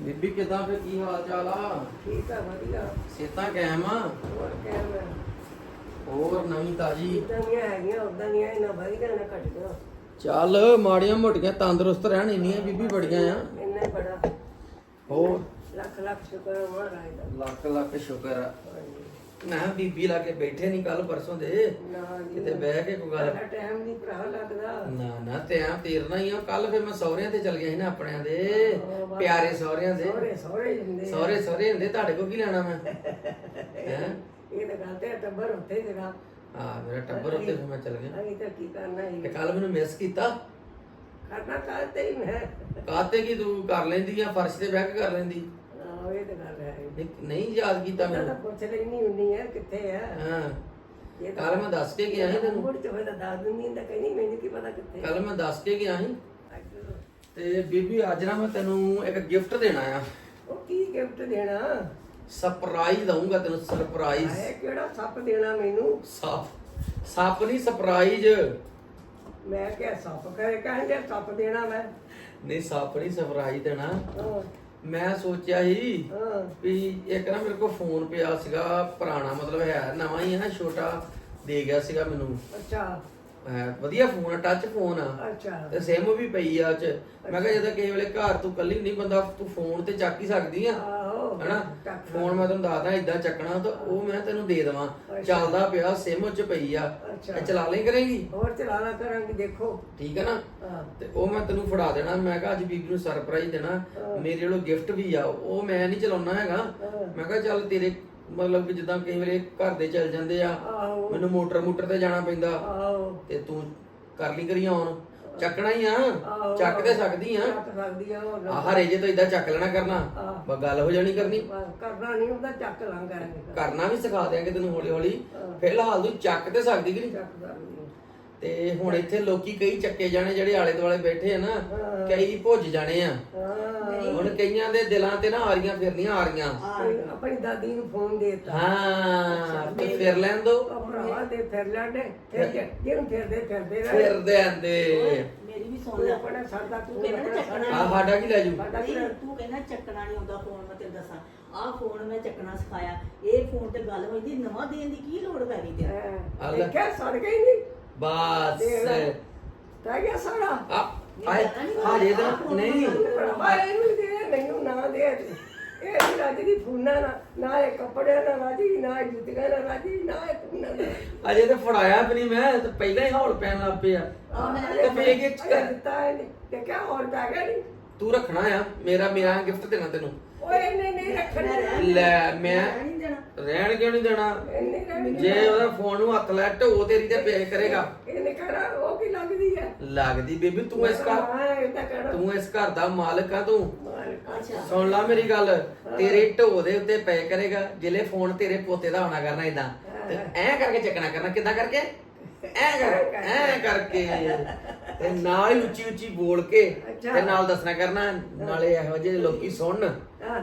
ਬੀਬੀ ਕਿਦਾਂ ਫੇ ਕੀ ਹਾਲ ਚਾਲ ਆ? ਠੀਕ ਆ ਵਧੀਆ। ਸੇਤਾ ਕਾਇਮ ਆ? ਹੋਰ ਕਹਿਣਾ ਹੋਰ ਨਵੀਂ ਤਾਜੀ? ਜਿੱਦਾਂ ਦੀਆਂ ਹੈਗੀਆਂ ਉਦਾਂ ਦੀਆਂ ਇਹਨਾਂ ਵਧੀਆ ਨਾ ਘਟੀਆਂ ਚੱਲ ਮਾੜੀਆਂ ਮੋਟੀਆਂ ਤੰਦਰੁਸਤ ਰਹਿਣ ਇੰਨੀਆਂ ਬੀਬੀ ਬੜੀਆਂ ਆ। ਇੰਨਾ ਹੀ ਬੜਾ। ਹੋਰ? ਲੱਖ ਲੱਖ ਸ਼ੁਕਰ ਆ ਮਹਾਰਾਜ ਦਾ। ਲੱਖ ਲੱਖ ਸ਼ੁਕਰ ਆ। ਮੈਂ ਕਿਹਾ ਬੀਬੀ ਲਾ ਕੇ ਬੈਠੇ ਨਹੀਂ ਕੱਲ ਪਰਸੋਂ ਦੇ। ਨਾ ਜੀ। ਕਿਤੇ ਬਹਿ ਕੇ ਕੋਈ ਗੱਲ ਸਾਡਾ ਟਾਈਮ ਨਹੀਂ ਭਰਾ ਲੱਗਦਾ। ਨਾ ਨਾ ਆ ਤੀਰਨਾ ਹੀ ਆ। ਕੱਲ ਫੇ ਮੈਂ ਸਹੁਰਿਆਂ ਤੇ ਚਲ ਗਿਆ ਸੀ ਨਾ ਆਪਣਿਆਂ ਦੇ। ਪਿਆਰੇ ਸਹੁਰਿਆਂ ਦੇ। ਸੋਹਰੇ ਸੋਹਰੇ ਹੁੰਦੇ ਆ। ਸਹੁਰੇ ਸਹੁਰੇ ਹੁੰਦੇ ਤੁਹਾਡੇ ਕੋਲ ਕੀ ਲੈਣਾ ਮੈਂ? ਹੈ? ਇਹ ਤਾਂ ਗੱਲ ਤੇ ਟੱਬਰ ਉੱਥੇ ਜਗਾ ਆ ਮੇਰਾ ਟੱਬਰ ਉੱਤੇ ਫਿਰ ਮੈਂ ਚਲ ਗਿਆ। ਅਸੀਂ ਤਾਂ ਕੀ ਕਰਨਾ ਤੇ ਹੈ ਕੱਲ ਮੈਨੂੰ ਮਿਸ ਕੀਤਾ? ਕਰਨਾ ਕਰ ਤੇ ਹੀ ਮੈਂ। ਕਾਤੇ ਕੀ ਤੂੰ ਕਰ ਲੈਂਦੀ ਆ? ਫਰਸ਼ ਤੇ ਬਹਿ ਕੇ ਕਰ ਲੈਂਦੀ। ਆਹ ਇਹ ਤਾਂ ਗੱਲ ਹੈ। ਨਹੀਂ- ਨਹੀਂ ਯਾਦ ਕੀਤਾ ਤਾਂ ਤਾਂ ਮੈਨੂੰ ਪੁੱਛ ਲੈਣੀ ਹੁੰਦੀ ਹੈ ਕਿੱਥੇ ਹੈ। ਹਾਂ ਕੱਲ ਮੈਂ ਦੱਸ ਕੇ ਗਿਆ ਸੀ ਤੈਨੂੰ। ਮੁੜ ਚ ਹੋਇਆ ਤਾਂ ਦੱਸ ਦਿੰਦੀ ਤਾਂ ਕਹਿੰਦੀ ਮੈਨੂੰ ਕੀ ਪਤਾ ਕਿੱਥੇ ਕੱਲ ਮੈਂ ਦੱਸ ਕੇ ਗਿਆ ਸੀ। ਅੱਛਾ। ਤੇ ਬੀਬੀ ਅੱਜ ਨਾ ਮੈਂ ਤੈਨੂੰ ਇੱਕ ਗਿਫਟ ਦੇਣਾ ਆ। ਉਹ ਕੀ ਗਿਫਟ ਦੇਣਾ? ਸਰਪ੍ਰਾਈਜ਼ ਦਊਂਗਾ ਤੈਨੂੰ ਸਰਪ੍ਰਾਈਜ਼ ਆਏ ਕਿਹੜਾ ਸੱਪ ਦੇਣਾ ਮੈਨੂੰ? ਸੱਪ। ਸੱਪ ਨਹੀਂ ਸਰਪ੍ਰਾਈਜ਼ ਮੈਂ ਕਿਹਾ ਸੱਪ ਕਰੇ ਕਹਿੰਦੇ ਸੱਪ ਦੇਣਾ ਮੈਂ। ਨਹੀਂ ਸੱਪ ਨਹੀਂ ਸਰਪ੍ਰਾਈਜ਼ ਦੇਣਾ। ਹਾਂ ਮੈਂ ਸੋਚਿਆ ਸੀ ਹਾਂ। ਵੀ ਇੱਕ ਨਾ ਮੇਰੇ ਕੋਲ ਫੋਨ ਪਿਆ ਸੀਗਾ ਪੁਰਾਣਾ ਮਤਲਬ ਹੈ ਨਵਾਂ ਹੀ ਹੈ ਛੋਟਾ ਦੇ ਗਿਆ ਸੀਗਾ ਮੈਨੂੰ। ਅੱਛਾ। ਹੈ ਵਧੀਆ ਫੋਨ ਆ ਟੱਚ ਫੋਨ ਆ। ਅੱਛਾ। ਤੇ ਸਿਮ ਵੀ ਪਈ ਆ ਚ। ਮੈਂ ਕਿਹਾ ਜਦੋਂ ਕਿਸੇ ਵੇਲੇ ਘਰ ਤੂੰ ਕੱਲੀ ਨਹੀਂ ਬੰਦਾ ਤੂੰ ਫੋਨ ਤੇ ਚੱਕ ਹੀ ਸਕਦੀ ਆ। ਹਨਾ? ਫੋਨ ਮੈਂ ਤੈਨੂੰ ਦੱਸਦਾ ਇਦਾਂ ਚੱਕਣਾ ਤਾਂ ਉਹ ਮੈਂ ਤੈਨੂੰ ਦੇ ਦੇਵਾਂ। ਚੱਲਦਾ ਪਿਆ ਸਿਮ ਚ ਪਈ ਆ। ਇਹ ਚਲਾ ਲਈ ਕਰੇਗੀ? ਹੋਰ ਚਲਾਣਾ ਕਰਾਂਗੇ ਦੇਖੋ। ਠੀਕ ਹੈ ਨਾ? ਤੇ ਉਹ ਮੈਂ ਤੈਨੂੰ ਫੜਾ ਦੇਣਾ। ਮੈਂ ਕਿਹਾ ਅੱਜ ਬੀਬੀ ਨੂੰ ਸਰਪ੍ਰਾਈਜ਼ ਦੇਣਾ। ਮੇਰੇ ਵੱਲੋਂ ਗਿਫਟ ਵੀ ਆ। ਉਹ ਮੈਂ ਨਹੀਂ ਚਲਾਉਣਾ ਹੈਗਾ। ਮੈਂ ਕਿਹਾ ਚੱਲ ਤੇਰੇ ਮਤਲਬ ਕਿ ਜਿੱਦਾਂ ਕਈ ਵੇਲੇ ਘਰ ਦੇ ਚੱਲ ਜਾਂਦੇ ਆ। ਮੈਨੂੰ ਮੋਟਰ ਮੋਟਰ ਤੇ ਜਾਣਾ ਪੈਂਦਾ। ਤੇ ਤੂੰ ਕਰ ਲਈ ਕਰੀ ਆਉਣ। ਚੱਕਣਾ ਹੀ ਆ। ਆਹੋ। ਚੱਕ ਤੇ ਸਕਦੀ ਆ। ਚੱਕ ਸਕਦੀ ਆ ਉਹ ਆ ਹਰੇ ਜੇ ਤੋਂ ਇਦਾਂ ਚੱਕ ਲੈਣਾ ਕਰਨਾ। ਆਹ। ਬਸ ਗੱਲ ਹੋ ਜਾਣੀ ਕਰਨੀ। ਕਰਨਾ ਨਹੀਂ ਹੁੰਦਾ ਚੱਕ ਲਾਂ ਕਰਾਂਗੇ ਕਰਨਾ ਵੀ ਸਿਖਾ ਦਿਆਂਗੇ ਤੈਨੂੰ ਹੌਲੀ ਹੌਲੀ। ਫਿਲਹਾਲ ਤੂੰ ਚੱਕ ਤੇ ਸਕਦੀ ਕਿ ਨਹੀਂ? ਚੱਕ ਸਕਦੀ ਤੇ ਹੁਣ ਇੱਥੇ ਲੋਕੀ ਕਈ ਚੱਕੇ ਜਾਣੇ ਜਿਹੜੇ ਆਲੇ ਦੁਆਲੇ ਬੈਠੇ ਆ ਨਾ ਕਈ ਭੁੱਜ ਜਾਣੇ ਆ। ਹੁਣ ਕਈਆਂ ਦੇ ਦਿਲਾਂ ਤੇ ਨਾ ਆਰੀਆਂ ਫਿਰਨੀਆਂ ਆਰੀਆਂ। ਆਪਣੀ- ਆਪਣੀ ਦਾਦੀ ਨੂੰ ਫੋਨ ਦੇਤਾ। ਹਾਂ ਤੇ ਫਿਰ ਲੈਣ ਦੋ। ਭਰਾਵਾ ਦੇ ਫਿਰ ਲੈਂਦੇ ਫਿਰ ਜਿਹਨੂੰ ਫਿਰਦੇ ਫਿਰਦੇ ਰਹੇ। ਫਿਰਦੇ ਆਂਦੇ ਮੇਰੀ ਵੀ ਸੁਣ ਤੂੰ ਲੈ ਆਪਣਾ ਸਾਡਾ ਤੂੰ ਤੂੰ ਕਹਿੰਦਾ ਚੱਕਣਾ ਆ ਸਾਡਾ ਕੀ ਲੈ ਜੂ? ਤੂੰ ਕਹਿੰਦਾ ਚੱਕਣਾ ਨਹੀਂ ਆਉਂਦਾ ਫੋਨ ਮੈਂ ਤੈਨੂੰ ਦੱਸਾਂ। ਆਹ ਫੋਨ ਮੈਂ ਚੱਕਣਾ ਸਿਖਾਇਆ। ਇਹ ਫੋਨ ਤੇ ਗੱਲ ਹੋਈ ਦੀ ਨਵਾਂ ਦੇਣ ਦੀ ਕੀ ਲੋੜ ਪੈ ਗਈ ਤੇ ਹੈ। ਦੇਖਿਆ ਸੜ ਗਈ ਨਹੀਂ ਬਸ। ਦੇਖ ਲੈ। ਰਹਿ ਗਿਆ ਸਾੜਾ ਆ ਆਏ ਹਾਜੇ ਤਾਂ ਨਹੀਂ। ਭਰਾਵਾ ਇਹਨੂੰ ਦੇ ਮੈਨੂੰ ਨਾ ਦੇ ਇਹ ਨਹੀਂ ਰਾਜੀ ਫੂਨਾ ਨਾ ਨਾ ਇਹ ਕੱਪੜੇ ਨਾ ਰਾਜੀ ਨਾ ਇਹ ਜੁੱਤੀਆਂ ਨਾ ਰਾਜੀ ਨਾ ਇਹ ਫੂਨਾ ਨਾ ਅਜੇ ਤਾਂ ਫੜਾਇਆ ਵੀ ਨਹੀਂ ਮੈਂ ਤੇ ਪਹਿਲਾਂ ਹੀ ਹੌਲ ਪੈਣ ਲੱਗ ਪਿਆ। ਤੇ ਫੇਰ ਕੀ ਇਹ ਦਿੱਤਾ ਹੈ ਨਹੀਂ। ਦੇਖਿਆ ਹੋਰ ਪੈ ਗਿਆ ਨਹੀਂ? ਤੂੰ ਰੱਖਣਾ ਆ ਮੇਰਾ ਮੇਰਾ ਗਿਫਟ ਦੇਣਾ ਤੈਨੂੰ। ਓਏ ਇਹਨੇ ਨਹੀਂ ਰੱਖਣਾ ਲੈ ਮੈਂ ਰਹਿਣ ਕਿਉਂ ਨਹੀਂ ਦੇਣਾ? ਜੇ ਉਹਦਾ ਫੋਨ ਨੂੰ ਹੱਥ ਲੈ ਢੋ ਤੇਰੀ ਤੇ ਪੇ ਕਰੇਗਾ। ਇਹਨੇ ਕਹਣਾ ਉਹ ਕੀ ਲੱਗਦੀ ਹੈ ਲੱਗਦੀ ਬੇਬੀ ਤੂੰ ਇਸ ਘਰ ਤਾਂ ਇਸ ਘਰ ਦਾ ਮਾਲਕ ਆ ਤੂੰ। ਸੁਣ ਲੈ ਮੇਰੀ ਗੱਲ ਤੇਰੇ ਢੋ ਦੇ ਉੱਤੇ ਪੈ ਕਰੇਗਾ ਜਿਲੇ ਫੋਨ ਤੇਰੇ ਪੋਤੇ ਦਾ ਹੋਣਾ ਕਰਨਾ ਇਦਾਂ ਐ ਕਰਕੇ ਚੱਕਣਾ ਕਰਨਾ ਕਿੱਦਾਂ ਕਰਕੇ? ਐ ਕਰ ਐ ਕਰਕੇ। ਤੇ ਨਾਲ ਹੀ ਉੱਚੀ ਉੱਚੀ ਬੋਲ ਕੇ ਤੇ ਨਾਲ ਦੱਸਣਾ ਕਰਨਾ ਨਾਲੇ ਇਹੋ ਜਿਹੇ ਲੋਕੀ ਸੁਣਨ।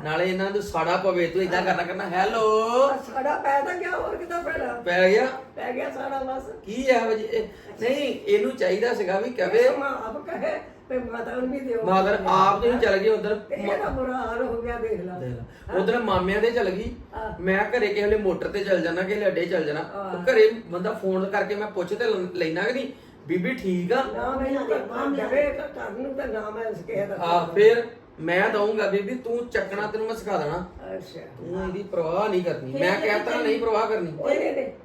ਨਾਲੇ ਇਹਨਾਂ ਨੂੰ ਸਾੜਾ ਪਵੇ ਤੂੰ ਇਦਾਂ ਕਰਨਾ ਕਰਨਾ। ਹੈਲੋ। ਸਾਡਾ ਪੈ ਤਾਂ ਗਿਆ ਹੋਰ ਕਿਦਾਂ ਪੈਣਾ? ਪੈ ਗਿਆ। ਪੈ ਗਿਆ ਸਾਡਾ ਬਸ। ਕੀ ਇਹੋ ਜਿਹੇ ਨਹੀਂ ਇਹਨੂੰ ਚਾਹੀਦਾ ਸੀਗਾ ਵੀ ਕਵੇ ਮਾਂ ਆਪ ਕਹੇ। ਤੇ ਮਾਤਾ ਨੂੰ ਵੀ ਦਿਓ। ਮਾਦਰ ਆਪ ਤੁਸੀਂ ਚਲ ਗਏ ਉਧਰ ਇਹਦਾ ਬੁਰਾ ਹਾਲ ਹੋ ਗਿਆ ਦੇਖ ਲੈ। ਉਧਰ ਮਾਮਿਆਂ ਦੇ ਚਲ ਗਈ। ਮੈਂ ਘਰੇ ਕਿਸੇ ਵੇਲੇ ਮੋਟਰ ਤੇ ਚਲ ਜਾਣਾ ਕਿਸੇ ਅੱਡੇ ਚਲ ਜਾਣਾ। ਉਹ ਘਰੇ ਬੰਦਾ ਫੋਨ ਕਰਕੇ ਮੈਂ ਪੁੱਛ ਤੇ ਲੈਣਾ ਕਿ ਨਹੀਂ ਬੀਬੀ ਠੀਕ ਆ? ਨਾ ਮੈਨੂੰ ਤਾਂ ਜਵੇ ਤਾਂ ਘਰ ਨੂੰ ਤਾਂ ਹੈ ਇਸ ਕਿਸੇ ਦਾ ਆ ਫਿਰ ਮੈਂ ਦਊਂਗਾ ਬੀਬੀ ਤੂੰ ਚੱਕਣਾ ਤੈਨੂੰ ਮੈਂ ਸਿਖਾ ਦੇਣਾ। ਅੱਛਾ। ਤੂੰ ਇਹਦੀ ਪ੍ਰਵਾਹ ਨਹੀਂ ਕਰਨੀ। ਮੈਂ ਕਹਿਤਾ ਨਹੀਂ ਪ੍ਰਵਾਹ ਕਰਨੀ।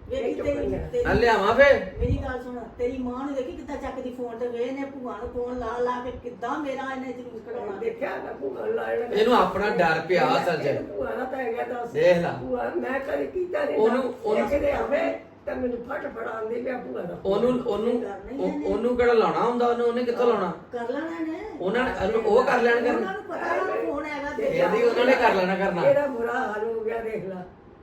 ਵੇਖੀ ਤੇਰੀ ਆ ਤੇਰੀ ਲਿਆਵਾਂ ਫੇ ਮੇਰੀ ਗੱਲ ਸੁਣ ਤੇਰੀ ਮਾਂ ਨੂੰ ਦੇਖੀ ਕਿੱਦਾਂ ਚੱਕਦੀ ਫੋਨ ਤੇ ਵੇ ਨੇ ਭੂਆ ਨੂੰ ਫੋਨ ਲਾ ਲਾ ਕੇ ਕਿੱਦਾਂ ਮੇਰਾ ਇਹਨੇ ਜਲੂਸ ਕਢਾਉਣਾ। ਦੇਖਿਆ ਨਾ ਭੂਆ ਲਾਇਣਾ ਇਹਨੂੰ ਆਪਣਾ ਡਰ ਪਿਆ ਅਸਲ 'ਚ ਭੂਆ ਨਾ ਪੈ ਗਿਆ ਦੱਸ। ਦੇਖ ਲਾ। ਭੂਆ ਮੈਂ ਕਦੇ ਕੀਤਾ ਨਹੀਂ ਉਹਨੂੰ- ਉਹਨੂੰ- ਕਿਤੇ ਆਵੇ। ਤਾਂ ਮੈਨੂੰ ਫਟ ਫੜਾਉਂਦੀ ਪਿਆ ਭੂਆ ਦਾ। ਉਹਨੂੰ ਉਹਨੂੰ ਉਹ- ਉਹਨੂੰ ਕਿਹੜਾ ਲਾਉਣਾ ਹੁੰਦਾ ਉਹਨੂੰ ਉਹਨੇ ਕਿੱਥੋਂ ਲਾਉਣਾ? ਕਰ ਲੈਣਾ ਨੇ ਉਹਨਾਂ ਨੇ ਉਹਨੂੰ ਉਹ ਕਰ ਲੈਣ ਕਰਨਾ ਉਹਨਾਂ ਨੂੰ ਪਤਾ ਫੋਨ ਹੈਗਾ ਤੇ ਇਹਦੀ ਉਹਨਾਂ ਨੇ ਕਰ ਲੈਣਾ ਕਰਨਾ। ਇਹਦਾ ਬੁਰਾ ਹਾਲ ਹੋ ਗਿਆ ਦੇਖ ਲੈ।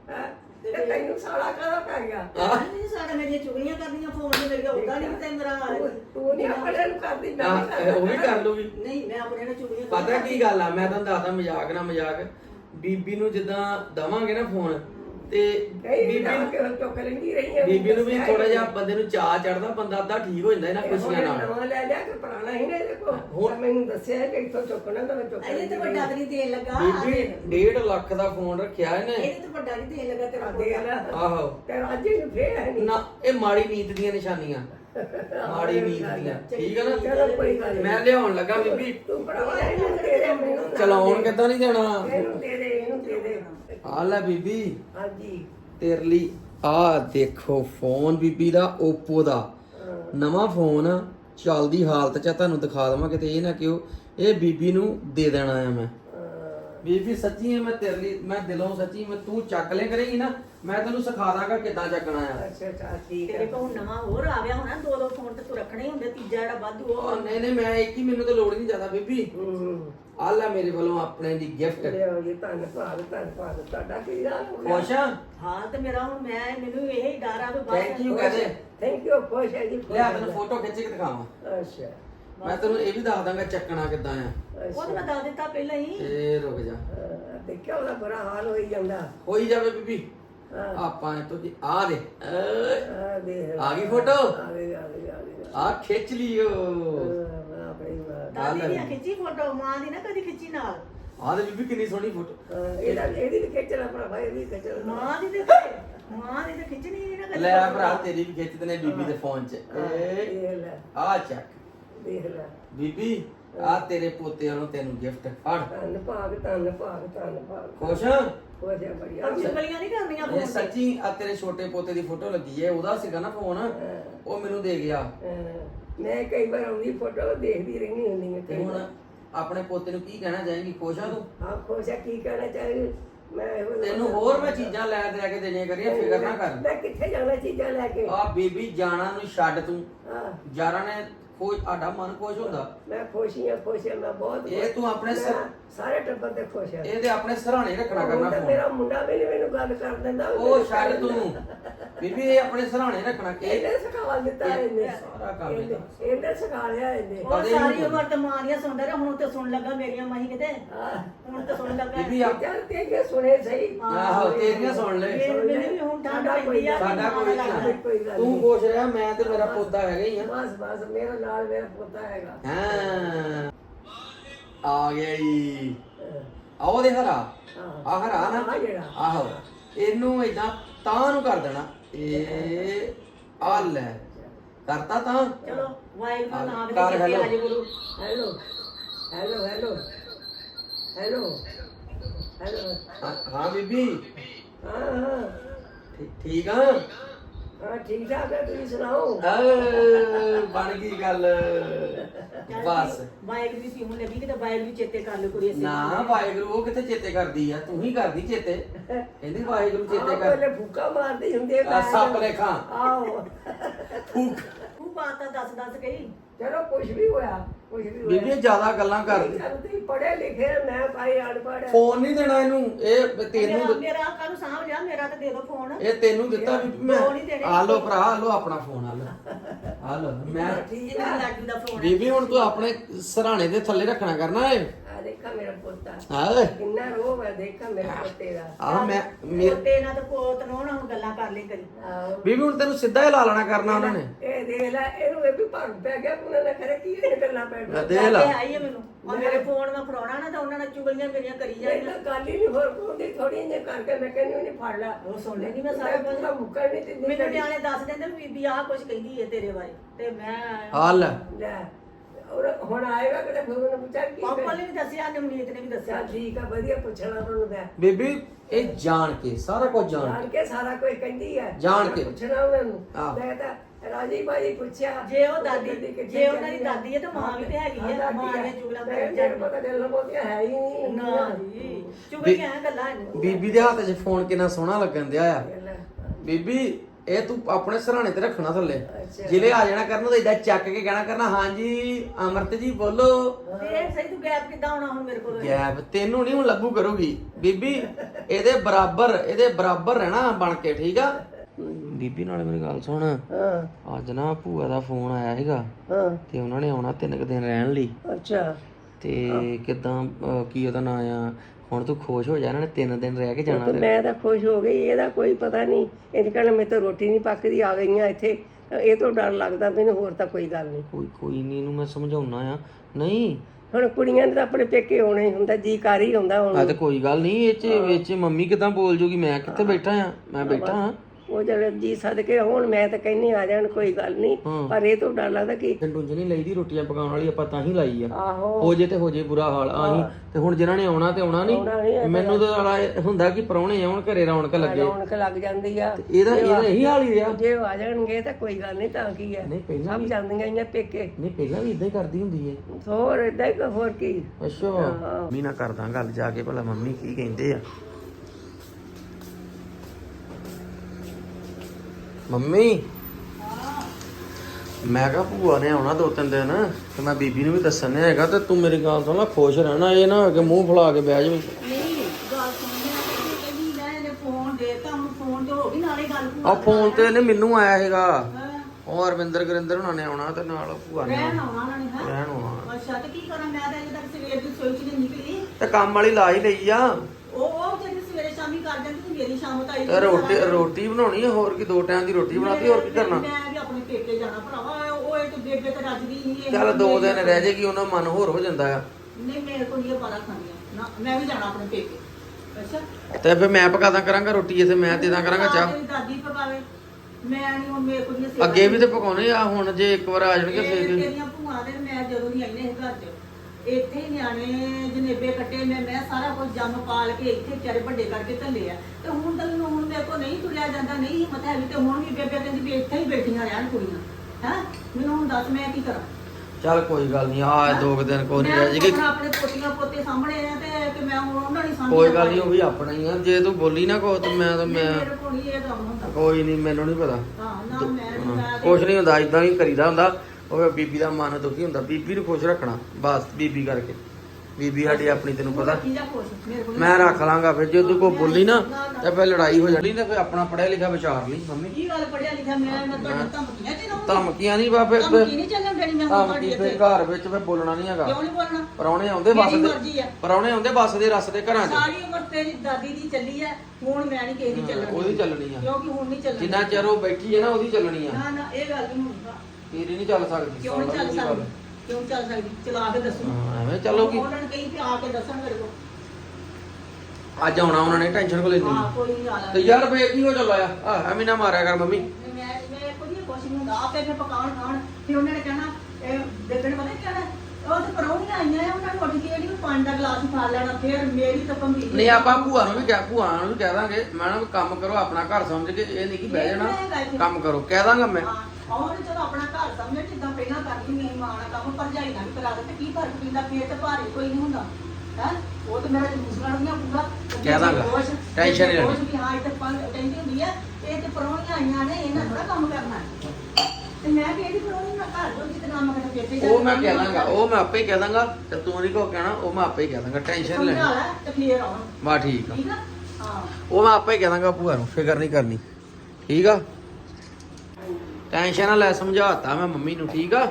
ਹੈਂ? ਤੇ ਤੈਨੂੰ ਸਾਲਾ ਕਾਹਦਾ ਪੈ ਗਿਆ? ਨਹੀਂ ਸਾਡਾ ਮੇਰੀਆਂ ਚੁਗਲੀਆਂ ਕਰਦੀਆਂ ਫੋਨ ਤੇ ਮੇਰੇ ਉਦਾਂ ਨਹੀਂ ਤੇ ਮੇਰਾ ਤੂੰ- ਤੂੰ ਨਹੀਂ ਆਪਣੇ ਨੂੰ ਕਰਦੀ ਮੈਂ ਆ, ਨਹੀਂ ਕਰਦਾ। ਉਹ ਵੀ ਕਰ ਲੂਗੀ ਨਹੀਂ ਮੈਂ ਆਪਣੇ ਨਾਲ ਚੁਗਲੀਆਂ ਪਤਾ ਕੀ ਗੱਲ ਆ ਮੈਂ ਤੁਹਾਨੂੰ ਦੱਸਦਾ ਮਜ਼ਾਕ ਨਾ ਮਜ਼ਾਕ। ਬੀਬੀ ਨੂੰ ਜਿੱਦਾਂ ਦਵਾਂਗੇ ਨਾ ਫੋਨ ਤੇ ਬੀਬੀ ਨਾ ਨੂੰ ਕਿ ਚੁੱਕ ਲੈਂਦੀ ਰਹੀ ਆ ਬੀਬੀ ਨੂੰ ਵੀ ਥੋੜਾ ਜਿਹਾ ਬੰਦੇ ਨੂੰ ਚਾਹ ਚੜਦਾ ਬੰਦਾ ਅੱਧਾ ਠੀਕ ਹੋ ਜਾਂਦਾ ਇਹਨਾਂ ਖੁਸ਼ੀਆਂ ਨਾਲ। ਨਵਾਂ ਲੈ ਲਿਆ ਕਿ ਪੁਰਾਣਾ ਹੀ ਨਾ ਇਹਦੇ ਕੋਲ? ਮੈਨੂੰ ਦੱਸਿਆ ਕਿ ਇੱਥੋਂ ਚੁੱਕਣਾ ਤਾਂ ਮੈਂ ਚੁੱਕ ਇਹਦੇ ਤੇ ਵੱਡਾ ਨਹੀਂ ਦੇਣ ਲੱਗਾ। ਬੀਬੀ 1.5 ਲੱਖ ਦਾ ਫੋਨ ਰੱਖਿਆ ਇਹਨੇ। ਇਹਦੇ ਤੇ ਵੱਡਾ ਨਹੀਂ ਦੇਣ ਲੱਗਾ ਤੇਰਾ ਦੇ ਲੈ। ਆਹੋ। ਤੇ ਰਾਜੀ ਨੂੰ ਫੇਰ ਹੈ ਨਹੀਂ। ਨਾ ਇਹ ਮਾੜੀ ਨੀਤ ਦੀਆਂ ਨਿਸ਼ਾਨੀਆਂ। ਮਾੜੀ ਨੀਤ ਦੀਆਂ। ਠੀਕ ਹੈ ਨਾ? ਚਲੋ ਕੋਈ ਗੱਲ ਨਹੀਂ। ਮੈਂ ਲਿਆਉਣ ਲੱਗਾ ਬੀਬੀ। ਤੂੰ ਮੈਨੂੰ ਚਲਾਉਣ ਕਿੱਦਾਂ ਨਹੀਂ ਦੇਣਾ? ਇਹਨੂੰ ਆ ਲੈ ਬੀਬੀ। ਹਾਂਜੀ। ਤੇਰੇ ਲਈ ਆ ਦੇਖੋ ਫੋਨ ਬੀਬੀ ਦਾ Oppo ਦਾ। ਨਵਾਂ ਫੋਨ ਆ, ਚੱਲਦੀ ਹਾਲਤ ਚ ਆ, ਤੁਹਾਨੂੰ ਦਿਖਾ ਦਵਾਂ ਕਿਤੇ ਇਹ ਨਾ ਕਿਉ ਇਹ ਬੀਬੀ ਨੂੰ ਦੇ ਦੇਣਾ ਆ ਮੈਂ। ਬੀਬੀ ਸੱਚੀ ਹੈ ਮੈਂ ਤੇਰੇ ਲਈ ਮੈਂ ਦਿਲੋਂ ਸੱਚੀ ਮੈਂ ਤੂੰ ਚੱਕ ਲੈ ਕਰੇਗੀ ਨਾ ਮੈਂ ਤੈਨੂੰ ਸਿਖਾ ਦਾਂਗਾ ਕਿੱਦਾਂ ਚੱਕਣਾ ਆ। ਅੱਛਾ ਅੱਛਾ ਠੀਕ ਤੇਰੇ ਹੈ ਕੋਲ ਨਵਾਂ ਹੋਰ ਆ ਗਿਆ ਹੋਣਾ ਦੋ ਦੋ ਫੋਨ ਤੇ ਤੂੰ ਰੱਖਣੇ ਹੀ ਹੁੰਦੇ ਤੀਜਾ ਜਿਹੜਾ ਵਾਧੂ ਉਹ ਉਹ ਨਹੀਂ ਨਹੀਂ ਮੈਂ ਇੱਕ ਹੀ ਮੈਨੂੰ ਤਾਂ ਲੋੜ ਨਹੀਂ ਜ਼ਿਆਦਾ ਬੀਬੀ। ਹੂੰ। ਆ ਲੈ ਮੇਰੇ ਵੱਲੋਂ ਆਪਣੇ ਦੀ ਗਿਫਟ ਲਿਓ ਜੀ ਧੰਨਵਾਦ ਧੰਨਵਾਦ। ਤੁਹਾਡਾ ਕੀ ਹਾਲ ਹੋ ਖੁਸ਼ ਆ? ਹਾਂ ਤੇ ਮੇਰਾ ਹੁਣ ਮੈਂ ਮੈਨੂੰ ਇਹ ਹੀ ਡਰ ਆ ਵੀ ਬਸ ਥੈਂਕ ਯੂ ਕਹਦੇ। ਥੈਂਕ ਯੂ ਖੁਸ਼ ਹੈ ਜੀ ਖੁਸ਼ ਲਿਆ ਹੈ। ਤੈਨੂੰ ਫੋਟੋ ਖਿੱਚ ਕੇ ਦਿਖਾਵਾਂ। ਅੱਛਾ। ਮੈਂ ਤੈਨੂੰ ਇਹ ਵੀ ਦੱਸ ਦਾਂਗਾ ਚੱਕਣਾ ਕਿੱਦਾਂ ਆ। ਉਹ ਤਾਂ ਮੈਂ ਦੱਸ ਦਿੱਤਾ ਪਹਿਲਾਂ ਹੀ। ਤੇ ਰੁਕ ਜਾ। ਦੇਖਿਆ ਉਹਦਾ ਬੁਰਾ ਹਾਲ ਹੋਈ ਜਾਂਦਾ। ਹੋਈ ਜਾਵੇ ਬੀਬੀ। ਆਪਾਂ ਇਹ ਤੋਂ ਜੀ ਆ ਦੇ ਆ ਦੇ ਆ ਗਈ photo? ਆ ਗਈ ਆ ਗਈ ਆ ਗਈ। ਆ ਖਿੱਚ ਲਿਓ। ਆ ਬਈ ਵਾਹ ਦਾਦੀ ਦੀ ਖਿੱਚੀ ਫੋਟੋ ਮਾਂ ਦੀ ਨਾ ਕਦੀ ਖਿੱਚੀ ਨਾਲ। ਆ ਦੇ ਬੀਬੀ ਕਿੰਨੀ ਸੋਹਣੀ ਫੋਟੋ। ਇਹਦਾ ਇਹਦੀ ਵੀ ਖਿੱਚਣਾ ਭਰਾਵਾ ਇਹਦੀ ਖਿੱਚਣਾ। ਮਾਂ ਦੀ ਤੇ ਮਾਂ ਦੀ ਤੇ ਖਿੱਚਣੀ ਨਹੀਂ ਨਾ ਕਦੀ। ਲੈ ਭਰਾ ਤੇਰੀ ਵੀ ਖਿੱਚ ਦਨੇ ਬੀਬੀ ਦੇ ਫੋਨ 'ਚ। ਏ। ਦੇਖ ਲੈ। ਆ ਚੱਕ। ਦੇਖ ਲੈ। ਬੀਬੀ ਆ ਤੇਰੇ ਪੋਤੇ ਵੱਲੋਂ ਤੈਨੂੰ ਗਿਫਟ ਫੜ। ਧੰਨ ਭਾਗ ਧੰਨ ਭਾਗ ਧੰਨ ਭਾਗ ਖੁਸ਼? ਆ ਹੋ ਜਾ ਬੜੀਆ ਚੁਗਲੀਆਂ ਨਹੀਂ ਕਰਨੀਆਂ ਇਹ ਫੋਨ ਤੇ? ਸੱਚੀ ਆ ਤੇਰੇ ਛੋਟੇ ਪੋਤੇ ਦੀ ਫੋਟੋ ਲੱਗੀ ਹੈ ਉਹਦਾ ਸੀਗਾ ਨਾ ਫੋਨ ਉਹ ਮੈਨੂੰ ਦੇ ਗਿਆ। ਅਹ ਮੈਂ ਕਈ ਵਾਰ ਆਉਂਦੀ ਫੋਟੋ ਦੇਖਦੀ ਰਹਿੰਦੀ ਹੁੰਦੀ ਹਾਂ ਤੇ ਕਈ ਹੁਣ ਆਪਣੇ ਪੋਤੇ ਨੂੰ ਕੀ ਕਹਿਣਾ ਚਾਹੇਂਗੀ? ਖੁਸ਼ ਆ ਤੂੰ? ਆਪ ਖੁਸ਼ ਹੈ ਕੀ ਕਹਿਣਾ ਚਾਹੀਏ ਮੈਂ ਇਹੋ ਤੈਨੂੰ ਹੋਰ ਮੈਂ ਚੀਜ਼ਾਂ ਲੈ ਦੇ ਕੇ ਦੇਣੀਆਂ ਕਰੀਏ ਫਿਕਰ ਨਾ ਕਰ। ਮੈਂ ਕਿੱਥੇ ਜਾਣਾ ਚੀਜ਼ਾਂ ਲੈ ਕੇ? ਆ ਬੀਬੀ ਜਾਣਾ ਨੂੰ ਛੱਡ ਤੂੰ। ਹਾਂ। ਯਾਰਾਂ ਨੇ ਖੁਸ਼ ਆਡਾ ਮਨ ਖੁਸ਼ ਹੁੰਦਾ। ਮੈਂ ਖੁਸ਼ ਹਾਂ ਖੁਸ਼ ਹਾਂ ਮੈਂ ਬਹੁਤ ਇਹ ਤੂੰ ਆਪਣੇ ਸਿਰ- ਮੈਂ ਸਾਰੇ ਟੱਬਰ ਤੇ ਖੁਸ਼ ਹਾਂ। ਇਹਦੇ ਆਪਣੇ ਸਰਾਣੇ ਰੱਖਣਾ ਕਰਨਾ ਹੁਣ ਤਾਂ ਫੋਨ। ਮੇਰਾ ਮੁੰਡਾ ਵੀ ਨੀ ਮੈਨੂੰ ਗੱਲ ਕਰ ਦਿੰਦਾ ਉਹ ਛੱਡ ਤੂੰ। ਬੀਬੀ ਇਹ ਆਪਣੇ ਸਰਾਣੇ ਰੱਖਣਾ ਇਹ ਇਹਨੇ ਸਿਖਾ ਦਿੱਤਾ ਇਹਨੇ। ਸਾਰਾ ਕੰਮ ਇਹਦਾ। ਇਹਨੇ- ਇਹਨੇ ਸਿਖਾ ਲਿਆ ਇਹਨੇ। ਉਹ ਸਾਰੀ ਉਮਰ ਤੇ ਮਾਂ ਦੀਆਂ ਸੁਣਦਾ ਰਿਹਾ ਹੁਣ ਤੇ ਸੁਣ ਲੱਗਾ ਮੇਰੀਆਂ ਮਾਹੀ ਕਿਤੇ। ਹੁਣ ਤੇ ਸੁਣ ਲੱਗਾ। ਬੀਬੀ ਆ ਚੱਲ ਤੇ ਇਹ ਸੁਣੇ ਸਹੀ। ਆਹੋ ਤੇਰੀਆਂ ਸੁਣ ਲੈ। ਮੈਨੂੰ ਵੀ ਹੁਣ ਠੰਡ ਪੈਂਦੀ ਆ ਸਾਡਾ ਕੋਈ ਕੋਈ- ਕੋਈ ਗੱਲ ਨਹੀਂ। ਤੂੰ ਖੁਸ਼ ਰਿਹਾ ਮੈਂ ਤੇ ਮੇਰਾ ਪੋਤਾ ਹੈਗਾ ਹੀ ਆ। ਬਸ ਬਸ ਮੇਰਾ ਨਾਲ ਮੇਰਾ ਪੋਤਾ ਹੈਗਾ। ਹਾਂ। ਆ ਗਿਆ ਹਾਂ। ਆਓ ਦੇ ਹਰਾ। ਹਾਂ। ਆ ਹਰਾ ਨਾ। ਜਿਹੜਾ। ਆਹੋ। ਇਹਨੂੰ ਇਦਾਂ ਤਾਂ ਨੂੰ ਕਰ ਦੇਣਾ। ਆ ਲੈ ਕਰਤਾ ਤਾਂ? ਚਲੋ ਵਾਹਿਗੁਰੂ ਦਾ ਨਾਮ ਕਰ ਲੈ ਕੇ hello। ਆਜੇ ਗੁਰੂ। Hello hello hello hello hello. ਹਾਂ- ਹਾਂ ਬੀਬੀ। ਹਾਂ ਹਾਂ। ਠੀਕ ਆ? ਹਾਂ ਠੀਕ ਠਾਕ ਹੈ ਤੁਸੀਂ ਸੁਣਾਓ? ਬਣ ਗਈ ਗੱਲ। ਬਸ। ਵਾਹਿਗੁਰੂ ਦੀ ਹੁਣ ਲੱਗੀ ਕਿਤੇ ਵਾਹਿਗੁਰੂ ਚੇਤੇ ਕਰ ਲਿਓ ਕੁੜੀ ਅਸੀਂ ਨਾ ਵਾਹਿਗੁਰੂ ਉਹ ਕਿੱਥੇ ਚੇਤੇ ਕਰਦੀ ਆ? ਤੂੰ ਹੀ ਕਰਦੀ ਚੇਤੇ। ਕਹਿੰਦੀ ਵਾਹਿਗੁਰੂ ਚੇਤੇ ਕਰ। ਪਹਿਲੇ ਫੂਕਾ ਮਾਰਦੀ ਹੁੰਦੀ ਆ ਸੱਪ ਲੇਖਾਂ ਆਓ ਫੂਕ। ਤੂੰ ਬਾਤ ਤਾਂ ਦੱਸ ਦੱਸ ਕਹੀ। ਚਲੋ ਕੁਝ ਵੀ ਹੋਇਆ। ਕੁਝ ਵੀ ਹੋਇਆ। ਬੀਬੀ ਜ਼ਿਆਦਾ ਗੱਲਾਂ ਕਰਦੀ ਤੁਸੀਂ ਪੜ੍ਹੇ ਲਿਖੇ ਮੈਂ ਭਾਈ ਅਨਪੜ੍ਹ। ਫੋਨ ਨਹੀਂ ਦੇਣਾ ਇਹਨੂੰ। ਇਹ ਤੈਨੂੰ ਮੇਰਾ ਮੇਰਾ ਕਾਹਨੂੰ ਸਾਂਭ ਲਿਆ ਮੇਰਾ ਤਾਂ ਦੇ ਦੋ ਫੋਨ। ਇਹ ਤੈਨੂੰ ਦਿੱਤਾ ਵੀ ਮੈਂ। ਦੋ ਨਹੀਂ ਦੇਣੇ। ਆ ਲੋ ਭਰਾ ਆ ਲੋ ਆਪਣਾ ਫੋਨ ਆ ਲੋ ਆ ਲੋ ਮੈਂ ਠੀਕ ਇਹ ਆ ਲਾਡੂ ਦਾ ਫੋਨ। ਬੀਬੀ ਹੁਣ ਤੂੰ ਆਪਣੇ ਸਰਾਣੇ ਦੇ ਥੱਲੇ ਰੱਖਣਾ ਕਰਨਾ ਏ ਦੇਖਾ ਮੇਰਾ ਪੋਤਾ। ਹਾਂ ਕਿੰਨਾ ਰੋਹ ਹੈ ਦੇਖਾ ਮੇਰੇ ਪੋਤੇ ਦਾ। ਆ ਮੈਂ ਮੇ- ਪੋਤੇ ਨਾਲ ਤੇ ਪੋਤ ਨੂੰ ਨਾ ਹੁਣ ਗੱਲਾਂ ਕਰ ਲਈ ਕਰੀ। ਆਹੋ। ਬੀਬੀ ਹੁਣ ਤੈਨੂੰ ਸਿੱਧਾ ਹੀ ਲਾ ਲੈਣਾ ਕਰਨਾ ਉਹਨਾਂ ਨੇ। ਇਹ ਦੇਖ ਲੈ ਇਹਨੂੰ ਇਹ ਵੀ ਭੰਗ ਪੈ ਗਿਆ ਉਹਨਾਂ ਨੇ ਖਰੇ ਕੀ ਇਹ ਗੱਲਾਂ ਪੈ ਲੈ ਗਈਆਂ। ਦੇ ਲਾ। ਤੇ ਆਈ ਹੈ ਮੈਨੂੰ। ਉਹ ਮੇਰੇ ਫੋਨ ਮੈਂ ਫੜਾਉਣਾ ਨਾ ਤਾਂ ਉਹਨਾਂ ਨਾਲ ਚੁਗਲੀਆਂ ਮੇਰੀਆਂ ਕਰੀ ਇਹ ਜਾਣੀਆਂ। ਤਾਂ ਗੱਲ ਹੀ ਨਹੀਂ ਹੋਰ ਕੋਈ ਥੋੜੀ ਜਿਹੀ ਕਰਕੇ ਮੈਂ ਕਹਿੰਦੀ ਉਹਨੇ ਫੜ ਲਾ। ਉਹ ਸੁਣ ਲੈਣੀ ਮੈਂ ਸਾਰਾ ਕੁਝ ਪੂਰਾ ਮੁੱਕਰ ਨਹੀਂ ਦਿੰਦੀ ਮੈਨੂੰ ਨਿਆਣੇ ਦੱਸ ਦਿੰਦੇ ਵੀ ਬੀਬੀ ਆਹ ਕੁਝ ਕਹਿੰਦੀ ਹੈ ਤੇਰੇ ਬਾਰੇ। ਤੇ ਮੈਂ ਆ ਲੈ। ਲੈ। ਔਰ ਹੁਣ ਆਏਗਾ ਕਿਤੇ ਫਿਰ ਉਹਨੂੰ ਪੁੱਛਿਆ ਕੀ ਪਾਪਾ ਨੇ ਵੀ ਦੱਸਿਆ ਨਵਨੀਤ ਨੇ ਵੀ ਦੱਸਿਆ। ਚੱਲ ਠੀਕ ਆ ਵਧੀਆ ਪੁੱਛਣਾ ਤੁਹਾਨੂੰ ਮੈਂ। ਬੀਬੀ ਇਹ ਜਾਣ ਕੇ ਸਾਰਾ ਕੁਝ ਜਾਣ ਜਾਣ ਕੇ। ਸਾਰਾ ਕੋਈ ਕਹਿੰਦੀ ਹੈ ਜਾਣ ਕੇ। ਪੁੱਛਣਾ ਉਹਨਾਂ ਨੂੰ। ਆਹ। ਮੈਂ ਤਾਂ ਰਾਜੀ ਬਾਈ ਪੁੱਛਿਆ। ਜੇ ਉਹ ਦਾਦੀ ਕਿੱਥੇ ਜੇ ਉਹਨਾਂ ਦੀ ਚੱਲੀ ਆ? ਦਾਦੀ ਹੈ ਤਾਂ ਮਾਂ ਵੀ ਤੇ ਹੈਗੀ ਹਾਂ, ਹੈ ਦਾਦੀ ਮਾਂ। ਨੇ ਚੁਗਲਾ ਮੈਂ ਕਰ ਪਤਾ ਦਿਲ ਮੋਤੀਆਂ ਹੈ ਹੀ ਨਹੀਂ ਨਾ ਜੀ। ਚੁਗਲੀਆਂ ਗੱਲਾਂ ਨੇ। ਬੀਬੀ ਦੇ ਹੱਥ 'ਚ ਫੋਨ ਕਿੰਨਾ ਸੋਹਣਾ ਲੱਗਣ ਦਿਆ ਆ। ਬੀਬੀ ਇਹ ਤੂੰ ਆਪਣੇ ਸਰਾਣੇ ਤੇ ਰੱਖਣਾ ਥੱਲੇ। ਜ਼ਿਲ੍ਹੇ ਆ ਜਾਣਾ ਕਰਨ ਤਾਂ ਇਦਾਂ ਚੱਕ ਕੇ ਕਹਿਣਾ ਕਰਨਾ ਹਾਂਜੀ ਅਮਰਤ ਜੀ ਬੋਲੋ। ਤੇ ਇਹ ਸਹੀ ਤੂੰ ਗੈਪ ਕਿੱਦਾਂ ਆਉਣਾ ਹੁਣ ਮੇਰੇ ਕੋਲ? ਗੈਪ ਤੈਨੂੰ ਨਹੀਂ ਹੁਣ ਲੱਗੂ ਕਰੂਗੀ। ਬੀਬੀ ਇਹਦੇ ਬਰਾਬਰ ਇਹਦੇ ਬਰਾਬਰ ਰਹਿਣਾ ਬਣ ਕੇ ਠੀਕ ਆ? ਬੀਬੀ ਨਾਲ ਮੇਰੀ ਗੱਲ ਸੁਣ। ਹਾਂ। ਅੱਜ ਨਾ ਭੂਆ ਦਾ ਫੋਨ ਆਇਆ ਹੈਗਾ ਹਾਂ। ਤੇ ਉਹਨਾਂ ਨੇ ਆਉਣਾ ਤਿੰਨ ਕੁ ਦਿਨ ਰਹਿਣ ਲਈ। ਅੱਛਾ। ਤੇ ਕਿਦਾਂ ਕੀ ਉਹਦਾ ਨਾਂ ਆ? ਹੁਣ ਤੂੰ ਖੁਸ਼ ਹੋ ਜਾ ਇਹਨਾਂ ਨੇ ਤਿੰਨ ਦਿਨ ਰਹਿ ਕੇ ਜਾਣਾ ਤੇ ਮੈਂ ਤਾਂ ਖੁਸ਼ ਹੋ ਗਈ ਇਹਦਾ ਕੋਈ ਪਤਾ ਨਹੀਂ। ਇਹ ਕਹਿੰਦਾ ਮੈਂ ਤਾਂ ਰੋਟੀ ਨਹੀਂ ਪੱਕਦੀ ਆ ਗਈਆਂ ਇੱਥੇ। ਇਹ ਤੋਂ ਡਰ ਲੱਗਦਾ ਮੈਨੂੰ ਹੋਰ ਤਾਂ ਕੋਈ ਗੱਲ ਨਹੀਂ। ਕੋਈ ਕੋਈ ਨਹੀਂ ਇਹਨੂੰ ਮੈਂ ਸਮਝਾਉਣਾ ਆ। ਨਹੀਂ। ਹੁਣ ਕੁੜੀਆਂ ਨੇ ਤਾਂ ਆਪਣੇ ਪੇਕੇ ਆਉਣਾ ਹੀ ਹੁੰਦਾ ਜੀ ਕਰ ਹੀ ਹੁੰਦਾ ਹੁਣ। ਆ ਤੇ ਕੋਈ ਗੱਲ ਨਹੀਂ ਇਹ ਚ ਇਹ ਚ ਮੰਮੀ ਕਿਦਾਂ ਬੋਲ ਜੂਗੀ? ਮੈਂ ਕਿੱਥੇ ਬੈਠਾ ਆ? ਮੈਂ ਬੈਠਾ ਆ ਉਹ ਜਿਹੜੇ ਜੀ ਸਦਕੇ ਹੁਣ ਮੈਂ ਤਾਂ ਕਹਿੰਨੀ ਆ ਜਾਣ ਕੋਈ ਗੱਲ ਨਹੀਂ ਪਰ ਇਹ ਤੋਂ ਡਰ ਲੱਗਦਾ ਕਿ ਟੁੰਜ ਨਹੀਂ ਲਈ ਦੀ ਰੋਟੀਆਂ ਪਕਾਉਣ ਵਾਲੀ ਆਪਾਂ ਤਾਂ ਹੀ ਲਾਈ ਆ। ਆਹੋ। ਹੋ ਜੇ ਤੇ ਹੋ ਜੇ ਬੁਰਾ ਹਾਲ ਆਹੀ। ਤੇ ਹੁਣ ਜਿਨ੍ਹਾਂ ਨੇ ਆਉਣਾ ਤੇ ਆਉਣਾ ਨਹੀਂ ਮੈਨੂੰ ਤਾਂ ਵਾਲਾ ਇਹ ਹੁੰਦਾ ਕਿ ਪਰੌਣੇ ਆਉਣ ਘਰੇ ਰੌਣਕ ਲੱਗੇ। ਰੌਣਕ ਲੱਗ ਜਾਂਦੀ ਆ। ਇਹਦਾ ਇਹਦਾ ਇਹੀ ਹਾਲ ਹੀ ਰਿਹਾ ਜੇ ਆ ਜਾਣਗੇ ਤਾਂ ਕੋਈ ਗੱਲ ਨਹੀਂ ਤਾਂ ਕੀ ਹੈ ਨਹੀਂ ਪਹਿਲਾਂ ਸਭ ਜਾਂਦੀਆਂ ਹੀ ਆ ਪੇਕੇ। ਨਹੀਂ ਪਹਿਲਾਂ ਵੀ ਇਦਾਂ ਹੀ ਕਰਦੀ ਹੁੰਦੀ ਏ। ਹੋਰ ਏਦਾਂ ਹੀ ਕੋਈ ਹੋਰ ਕੀ। ਅੱਛਾ। ਮੰਮੀ ਨਾਲ ਕਰਦਾ ਗੱਲ ਜਾ ਕੇ ਭਲਾ ਮੰਮੀ ਕੀ ਕਹਿੰਦੇ ਆ। ਮੰਮੀ। ਮੈਂ ਕਿਹਾ ਭੂਆ ਨੇ ਆਉਣਾ ਦੋ ਤਿੰਨ ਦਿਨ ਤੇ ਮੈਂ ਬੀਬੀ ਨੂੰ ਵੀ ਦੱਸਣ ਨੇ ਹੈਗਾ ਤੇ ਤੂੰ ਮੇਰੀ ਗੱਲ ਸੁਣ ਲੈ ਖੁਸ਼ ਰਹਿਣਾ ਇਹ ਨਾ ਹੋਵੇ ਕਿ ਮੂੰਹ ਫੁਲਾ ਕੇ ਬਹਿ ਜਾਵੇਂ। ਨਹੀਂ ਗੱਲ ਸੁਣਨੇ ਆ ਕਹਿੰਦੀ ਮੈਂ ਇਹਨੇ ਫੋਨ ਦੇਤਾ ਹੁਣ ਫੋਨ ਤੇ ਹੋ ਗਈ ਨਾਲੇ ਗੱਲ ਆ ਫੋਨ ਤੇ ਇਹਨੇ ਮੈਨੂੰ ਆਇਆ ਹੈਗਾ। ਹਾਂ। ਉਹ ਅਰਵਿੰਦਰ ਗੁਰਿੰਦਰ ਹੁਣਾਂ ਨੇ ਆਉਣਾ ਤੇ ਨਾਲ ਭੂਆ ਨੇ ਰਹਿਣ ਆਉਣਾ। ਉਹਨਾਂ ਨੇ ਹੈ। ਰਹਿਣ ਆਉਣਾ। ਅੱਛਾ ਤੇ ਕੀ ਕਰਾਂ ਮੈਂ ਤਾਂ ਅਜੇ ਤੱਕ ਸਵੇਰ ਦੀ ਸੋਈ ਚ ਨਹੀਂ ਨਿਕਲੀ। ਤੇ ਕੰਮ ਵਾਲੀ ਲਾ ਹੀ ਲਈ ਆ। ਉਹ ਉਹ ਜਿਹੜੀ ਸਵੇਰੇ ਸ਼ਾਮੀ ਕਰ ਜਾਂਦੀ ਤੇ ਮੇਰੀ ਸ਼ਾਮ ਤਾਈ ਤੇ ਰੋਟੀ ਰੋਟੀ ਬਣਾਉਣੀ ਆ ਹੋਰ ਕੀ ਦੋ ਟਾਈਮ ਦੀ ਰੋਟੀ ਬਣਾਤੀ ਹੋਰ ਕੀ ਕਰਨਾ? ਮੈਂ ਵੀ ਆਪਣੇ ਪੇਕੇ ਜਾਣਾ ਭਰਾਵਾ ਉਹ ਇਹ ਤੇ ਬੇਬੇ ਤੇ ਰੱਜਦੀ ਨਹੀਂ ਇਹ ਚੱਲ ਦੋ ਦਿਨ ਰਹਿ ਜਾਏਗੀ ਉਹਨਾਂ ਮਨ ਹੋਰ ਹੋ ਜਾਂਦਾ ਆ। ਨਹੀਂ ਮੇਰੇ ਕੋਲ ਨਹੀਂ ਇਹ ਪਾਰਾ ਖਾਣੀਆਂ। ਨਾ ਮੈਂ ਵੀ ਜਾਣਾ ਆਪਣੇ ਪੇਕੇ। ਅੱਛਾ? ਤੇ ਫਿਰ ਮੈਂ ਪਕਾਦਾ ਕਰਾਂਗਾ ਰੋਟੀ ਇੱਥੇ ਮੈਂ ਦੇਦਾ ਕਰਾਂਗਾ ਚਾਹ। ਮੇਰੀ ਦਾਦੀ ਪਕਾਵੇ। ਮੈਂ ਨਹੀਂ ਹੁਣ ਮੇਰੇ ਕੋਲ ਨਹੀਂ ਅੱਗੇ ਵੀ ਤੇ ਪਕਾਉਣੇ ਆ ਹੁਣ ਜੇ ਇੱਕ ਵਾਰ ਆ ਜਾਣਗੇ ਫੇਰ? ਤੇਰੀਆਂ ਭੂਆ ਦੇ ਮੈਂ ਜਦੋਂ ਦੀ ਆਈ ਨੇ ਇਸ ਘਰ 'ਚ ਇੱਥੇ ਹੀ ਨਿਆਣੇ ਜਨੇਬੇ ਕੱਟੇ ਮੈਂ ਮੈਂ ਸਾਰਾ ਕੁਝ ਜੰਮ ਪਾਲ ਕੇ ਇੱਥੇ ਵਿਚਾਰੇ ਵੱਡੇ ਕਰਕੇ ਥੱਲੇ ਆ। ਤੇ ਹੁਣ ਤਾਂ ਮੈਨੂੰ ਹੁਣ ਮੇਰੇ ਕੋਲ ਨਹੀਂ ਤੁਰਿਆ ਜਾਂਦਾ ਨਹੀਂ ਹਿੰਮਤ ਹੈਗੀ ਤੇ ਹੁਣ ਵੀ ਬੇਬੇ ਕਹਿੰਦੀ ਵੀ ਇੱਥੇ ਹੀ ਬੈਠੀਆਂ ਰਹਿਣ ਕੁੜੀਆਂ ਹੈ? ਮੈਨੂੰ ਹੁਣ ਦੱਸ ਮੈਂ ਕੀ ਕਰਾਂ? ਚੱਲ ਕੋਈ ਗੱਲ ਨਹੀਂ ਆ ਦੋ ਕੁ ਦਿਨ ਕੋਈ ਨਹੀਂ ਮੈਂ ਰਹਿ ਜਾਏਗੀ ਹੁਣ ਆਪਣੇ ਪੋਤੀਆਂ ਪੋਤੇ ਸਾਹਮਣੇ ਆ ਤੇ ਕਿ ਮੈਂ ਹੁਣ ਉਹਨਾਂ ਨਹੀਂ ਸਾਹਮਣੇ ਕੋਈ ਗੱਲ ਨਹੀਂ ਉਹ ਵੀ ਆਪਣਾ ਹੀ ਆ। ਜੇ ਤੂੰ ਬੋਲੀ ਨਾ ਕੋ ਤੇ ਮੈਂ ਤਾਂ ਮੈਂ ਮੇਰੇ ਕੋਲ ਨਹੀਂ ਇਹ ਕੰਮ ਹੁੰਦਾ। ਕੋਈ ਨਹੀਂ ਮੈਨੂੰ ਨਹੀਂ ਪਤਾ। ਹਾਂ ਨਾ ਮੈਂ ਮੈਂ ਕੁਛ ਨਹੀਂ ਹੁੰਦਾ ਇਦਾਂ ਹੀ ਕਰੀਦਾ ਹੁੰਦਾ। ਉਹ ਬੀਬੀ ਦਾ ਮਨ ਦੁਖੀ ਹੁੰਦਾ। ਬੀਬੀ ਨੂੰ ਖੁਸ਼ ਰੱਖਣਾ ਬਸ ਬੀਬੀ ਕਰਕੇ। ਬੀਬੀ ਸਾਡੀ ਆਪਣੀ ਤੈਨੂੰ ਪਤਾ। ਮੈਂ ਰੱਖ ਲਾਂਗਾ ਫਿਰ ਜੇ ਤੂੰ ਕੋ ਬੋਲੀ ਨਾ ਤੇ ਫਿਰ ਲੜਾਈ ਹੋ ਜਾਣੀ। ਤੇ ਫਿਰ ਆਪਣਾ ਪੜਿਆ ਲਿਖਿਆ ਵਿਚਾਰ ਲਈ ਮੰਮੀ। ਕੀ ਗੱਲ ਪੜਿਆ ਲਿਖਿਆ? ਮੈਂ ਮੈਂ ਧਮਕੀਆਂ ਰਹੂੰਗੀ। ਧਮਕੀਆਂ ਨਹੀਂ ਬਾਬੇ ਧਮਕੀ ਨਹੀਂ ਚੱਲਣ ਦੇਣੀ ਮੈਂ ਤੁਹਾਡੀ ਇੱਥੇ। ਫਿਰ ਘਰ ਵਿੱਚ ਫਿਰ ਬੋਲਣਾ ਨਹੀਂ ਹੈਗਾ। ਕਿਉਂ ਨਹੀਂ ਬੋਲਣਾ? ਪਰੌਣੇ ਆਉਂਦੇ ਬੱਸ ਦੇ ਪਰੌਣੇ ਆਉਂਦੇ ਬੱਸ ਦੇ ਰਸ ਦੇ ਘਰਾਂ 'ਚ। ਸਾਰੀ ਉਮਰ ਤੇਰੀ ਦਾਦੀ ਦੀ ਚੱਲੀ ਹੈ ਹੁਣ ਮੈਂ ਨਹੀਂ ਕਿਸੇ ਦੀ ਚੱਲਣੀ ਉਹਦੀ ਚੱਲਣੀ ਆ। ਕਿਉਂਕਿ ਹੁਣ ਨਹੀਂ ਚੱਲਣੀ ਜਿੰਨਾ ਚਿਰ ਉਹ ਬੈਠੀ ਹੈ ਨਾ ਉਹਦੀ ਚੱਲਣੀ ਆ। ਨਾ ਨਾ ਇਹ ਗੱਲ ਨਹੀਂ ਹੁੰਦੀ ਤੇਰੀ ਨਹੀਂ ਚੱਲ ਸਕਦੀ ਕਿਉਂ ਨਹੀਂ ਚੱਲ। ਸਕਦੀ? ਕਿਉਂ ਚੱਲ ਸਕਦੀ? ਚਲਾ ਕੇ ਦੱਸੋ। ਹਾਂ, ਐਵੇਂ ਚੱਲੋਗੀ ਉਹਨਾਂ ਨੇ ਕਹੀ ਤੇ ਆ ਕੇ ਦੱਸਣ ਮੇਰੇ ਕੋਲ। ਅੱਜ ਆਉਣਾ ਉਹਨਾਂ ਨੇ ਟੈਨਸ਼ਨ ਕੋ ਹਾਂ ਕੋਈ ਨਹੀਂ ਆਲਾ ਤੇ ਯਾਰ ਫੇਰ ਕੀ ਹੋ ਚੱਲਾ ਆ? ਆ ਐਵੇਂ ਨਾ ਮਾਰਿਆ ਕਰ ਮੰਮੀ। ਮੈਂ ਮੈਂ ਕੋਈ ਨਹੀਂ ਕੁਛ ਨਹੀਂ ਹੁੰਦਾ। ਆਪੇ ਫਿਰ ਪਕਾਉਣ ਖਾਣ। ਫਿਰ ਉਹਨਾਂ ਨੇ ਕਹਿਣਾ ਇਹ ਨੇ ਪਤਾ ਕੀ ਕਹਿਣਾ? ਉਹ ਤੇ ਪਰੌਣੀਆਂ ਆਈਆਂ ਆ ਉਹਨਾਂ ਨੂੰ ਉੱਠ ਕੇ ਜਿਹੜੀ ਪਾਣੀ ਦਾ ਗਲਾਸ ਖਾ ਲੈਣਾ ਫਿਰ ਮੇਰੀ ਤਾਂ ਪੰਗੀ ਨਹੀਂ ਆਪਾਂ ਭੂਆ ਨੂੰ ਵੀ ਕਹਿ ਭੂਆ ਨੂੰ ਵੀ ਕਹਿ ਦਾਂਗੇ ਮੈਡਮ ਕੰਮ ਕਰੋ ਆਪਣਾ ਘਰ ਸਮਝ ਕੇ ਇਹ ਨਹੀਂ ਕਿ ਬਹਿ ਜਾਣਾ ਕੰਮ ਕਰੋ ਕਹਿ ਦਾਂਗਾ ਮੈਂ ਹਾਂ ਔਰ ਚਲੋ ਆਪਣਾ ਘਰ ਸਮਝੇ ਜਿੱਦਾਂ ਪਹਿਲਾਂ ਕਰਦੀ ਨਹੀਂ ਮਾਂ ਨਾਲ ਕੰਮ ਭਰਜਾਈ ਨਾਲ ਵੀ ਕਰਾ ਦੇ ਤੇ ਕੀ ਫ਼ਰਕ ਪੈਂਦਾ ਫੇਰ ਤੇ ਭਾਰੀ ਕੋਈ ਨਹੀਂ ਹੁੰਦਾ ਹੈ ਉਹ ਤੇ ਮੇਰਾ ਜੂਸ ਲੜੀਆਂ ਪੂਰਾ ਕਹਿ ਦਾਂਗਾ। Tension ਨਹੀਂ ਲੈਣੀ। ਹੁੰਦੀ ਹੈ ਇਹ ਤੇ ਪਰੌਣੀਆਂ ਆਈਆਂ ਨੇ ਇਹਨਾਂ ਥੋੜਾ ਕੰਮ ਕਰਨਾ ਹੈ। ਤੇ ਮੈਂ ਇਹਦੀ ਪਰੌਣੀ ਘਰ ਤੋਂ ਉਹ ਮੈਂ ਕਹਿ ਦਾਂਗਾ ਉਹ ਮੈਂ ਆਪੇ ਹੀ ਕਹਿ ਦਾਂਗਾ ਤੇ ਤੂੰ ਨਹੀਂ ਕੋ ਕਹਿਣਾ ਉਹ ਮੈਂ ਆਪੇ ਹੀ ਕਹਿ ਦਾਂਗਾ ਟੈਨਸ਼ਨ ਸਮਝਾ ਲੈ ਤੇ ਫੇਰ ਆਉਣ। ਵਾ ਠੀਕ ਆ। ਠੀਕ ਆ? ਹਾਂ। ਉਹ ਮੈਂ ਆਪੇ ਹੀ ਕਹਿ ਦਾਂਗਾ ਭੂਆ ਨੂੰ ਫਿਕਰ ਨਹੀਂ ਕਰਨੀ। ਠੀਕ ਆ? ਟੈਨਸ਼ਨ ਨਾ ਲੈ ਸਮਝਾਤਾ ਮੈਂ ਮੰਮੀ ਨੂੰ ਠੀਕ ਆ?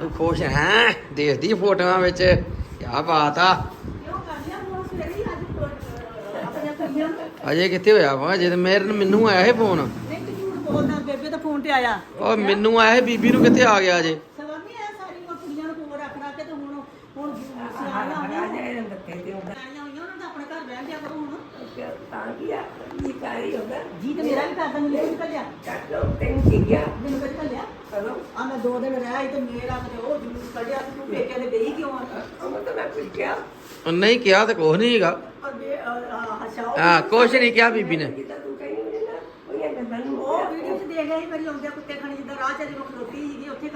ਤੂੰ ਖੁਸ਼ ਹੈ? ਦੇਖਦੀ ਫੋਟੋਆਂ ਵਿੱਚ ਕੀ ਬਾਤ ਆ। ਕਿਉਂ ਅੱਜ ਅਹ, ਆਪਣੇ ਕੁੜੀਆਂ ਨੂੰ ਅਜੇ ਕਿੱਥੇ ਹੋਇਆ ਵਾ? ਜੇ ਮੇਰੇ ਮੈਨੂੰ ਆਇਆ ਇਹ ਫੋਨ। ਨਹੀਂ ਤੂੰ ਝੂਠ ਬੋਲਦਾ ਬੇਬੇ ਦਾ ਫੋਨ ਤੇ ਆਇਆ। ਉਹ ਮੈਨੂੰ ਆਇਆ ਇਹ ਬੀਬੀ ਨੂੰ ਕਿੱਥੇ ਆ ਗਿਆ ਜੇ? ਨਹੀਂ ਆਇਆ ਸਾਰੀ ਉਮਰ ਕੁੜੀਆਂ ਨੂੰ ਕੋਲ ਰੱਖ ਰੱਖ ਕੇ ਤੇ ਹੁਣ ਹੁਣ ਹੋਈਆਂ ਰਾਜੇ ਦੇ ਬੱਤੇ ਤੇ ਹੁੰਦਾ ਸਿਆਣੀਆਂ ਹੋਈਆਂ ਉਹਨਾਂ ਦਾ ਆਪਣੇ ਘਰ ਬਹਿਣ ਦਿਆ ਕਰੋ ਹੁਣ। ਤਾਂ ਕੀ ਆ? ਜੀ ਕਾਰੀ ਹੁੰਦਾ ਜੀ ਤੇ ਮੇਰਾ ਵੀ ਕਰਦਾ ਮੈਨੂੰ ਕਿੱਥੇ ਕੱਲਿਆ ਕੱਟ ਲੋ ਤੈਨੂੰ ਕੀ ਗਿਆ? ਮੈਨੂੰ ਕਿੱਥੇ ਕੱਲਿਆ ਚਲੋ। ਆ ਮੈਂ ਦੋ ਦਿਨ ਰਹਿ ਆਈ ਤੇ ਮੇਰਾ ਤੇ ਉਹ ਜਲੂਸ ਕੱਢਿਆ ਤੇ ਤੂੰ ਪੇਕੇ ਦੇ ਗਈ ਕਿਉਂ ਆ? ਅਮਰ ਤਾਂ ਮੈਂ ਕੁਝ ਕਿਹਾ। ਉਹ ਨਹੀਂ ਕਿਹਾ ਤੇ ਕੁਛ ਨਹੀਂ ਹੈਗਾ। ਬੇ ਹਸ਼ਾਓ ਹਾਂ ਕੁਛ ਨਹੀਂ ਕਿਹਾ ਬੀਬੀ ਨੇ ਜਿੱਦਾਂ ਤੂੰ ਕਹਿੰਦੀ ਹੁੰਦੀ ਨਾ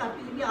ਉਹਦੀਆਂ ਗੱਲਾਂ